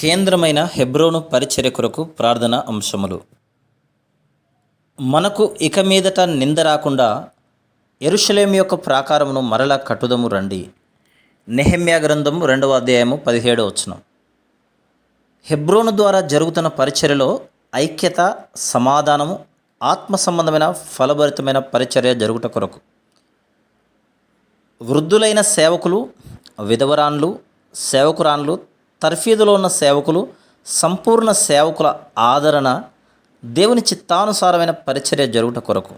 కేంద్రమైన హెబ్రోను పరిచర్య కొరకు ప్రార్థన అంశములు. మనకు ఇక మీదట నింద రాకుండా ఎరుషలేం యొక్క ప్రాకారమును మరలా కట్టుదము రండి. నెహమ్యా గ్రంథము రెండవ అధ్యాయము పదిహేడవ వచనం. హెబ్రోను ద్వారా జరుగుతున్న పరిచర్యలో ఐక్యత సమాధానము ఆత్మ సంబంధమైన ఫలభరితమైన పరిచర్య జరుగుట కొరకు. వృద్ధులైన సేవకులు విధవరాన్లు సేవకురాన్లు తర్ఫీదులో ఉన్న సేవకులు సంపూర్ణ సేవకుల ఆదరణ దేవుని చిత్తానుసారమైన పరిచర్య జరుగుట కొరకు.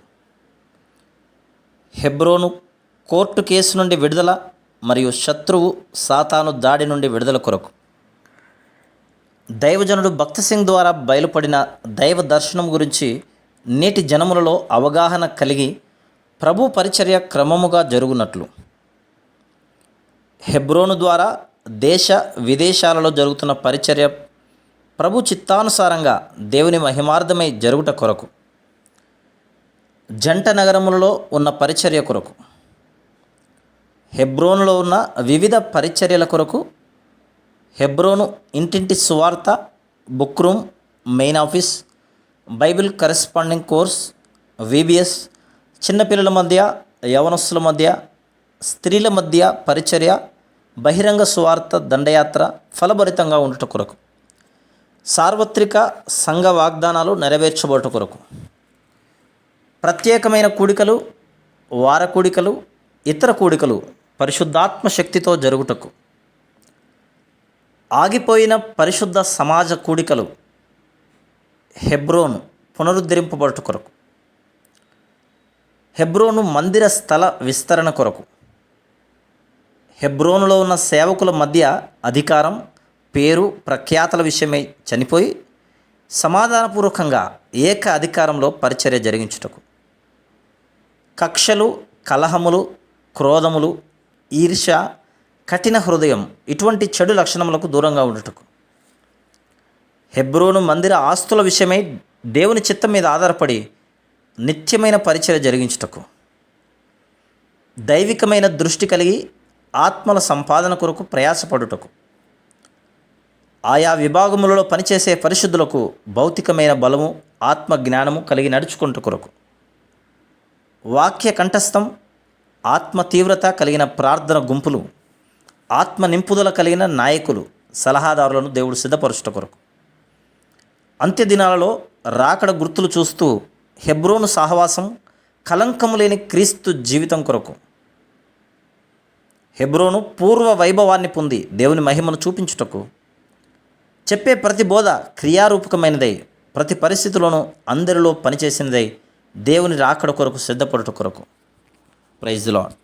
హెబ్రోను కోర్టు కేసు నుండి విడుదల మరియు శత్రువు సాతాను దాడి నుండి విడుదల కొరకు. దైవజనుడు భక్త సింగ్ ద్వారా బయలుపడిన దైవ దర్శనం గురించి నేటి జనములలో అవగాహన కలిగి ప్రభు పరిచర్య క్రమముగా జరుగునట్లు. హెబ్రోను ద్వారా దేశ విదేశాలలో జరుగుతున్న పరిచర్య ప్రభు చిత్తానుసారంగా దేవుని మహిమార్థమై జరుగుట కొరకు జంట నగరములలో ఉన్న పరిచర్య కొరకు హెబ్రోన్లో ఉన్న వివిధ పరిచర్యల కొరకు హెబ్రోను ఇంటింటి సువార్త book room main office Bible corresponding course VBS చిన్నపిల్లల మధ్య యవనస్తుల మధ్య స్త్రీల మధ్య పరిచర్య బహిరంగ సువార్త దండయాత్ర ఫలభరితంగా ఉండుట కొరకు. సార్వత్రిక సంఘ వాగ్దానాలు నెరవేర్చబడుట కొరకు. ప్రత్యేకమైన కూడికలు వార కూడికలు ఇతర కూడికలు పరిశుద్ధాత్మ శక్తితో జరుగుటకు. ఆగిపోయిన పరిశుద్ధ సమాజ కూడికలు హెబ్రోను పునరుద్ధరింపబడుట కొరకు. హెబ్రోను మందిర స్థల విస్తరణ కొరకు. హెబ్రోనులో ఉన్న సేవకుల మధ్య అధికారం పేరు ప్రఖ్యాతల విషయమై చనిపోయి సమాధానపూర్వకంగా ఏక అధికారంలో పరిచర్య జరిగించుటకు. కక్షలు కలహములు క్రోధములు ఈర్ష కఠిన హృదయం ఇటువంటి చెడు లక్షణములకు దూరంగా ఉండుటకు. హెబ్రోను మందిర ఆస్తుల విషయమై దేవుని చిత్తం మీద ఆధారపడి నిత్యమైన పరిచయ జరిగించుటకు. దైవికమైన దృష్టి కలిగి ఆత్మల సంపాదన కొరకు ప్రయాసపడుటకు ఆయా విభాగములలో పనిచేసే పరిశుద్ధులకు భౌతికమైన బలము ఆత్మ జ్ఞానము కలిగి నడుచుకుంటు కొరకు వాక్య కంఠస్థం ఆత్మ తీవ్రత కలిగిన ప్రార్థన గుంపులు ఆత్మ నింపుదల కలిగిన నాయకులు సలహాదారులను దేవుడు సిద్ధపరుచుట కొరకు. అంత్య దినాలలో రాకడ గుర్తులు చూస్తూ హెబ్రోను సహవాసం కలంకము లేని క్రీస్తు జీవితం కొరకు హెబ్రోను పూర్వ వైభవాన్ని పొంది దేవుని మహిమను చూపించుటకు చెప్పే ప్రతి బోధ క్రియారూపకమైనదై ప్రతి పరిస్థితిలోనూ అందరిలో పనిచేసినదై దేవుని రాకడ కొరకు సిద్ధపడుట కొరకు. Praise lord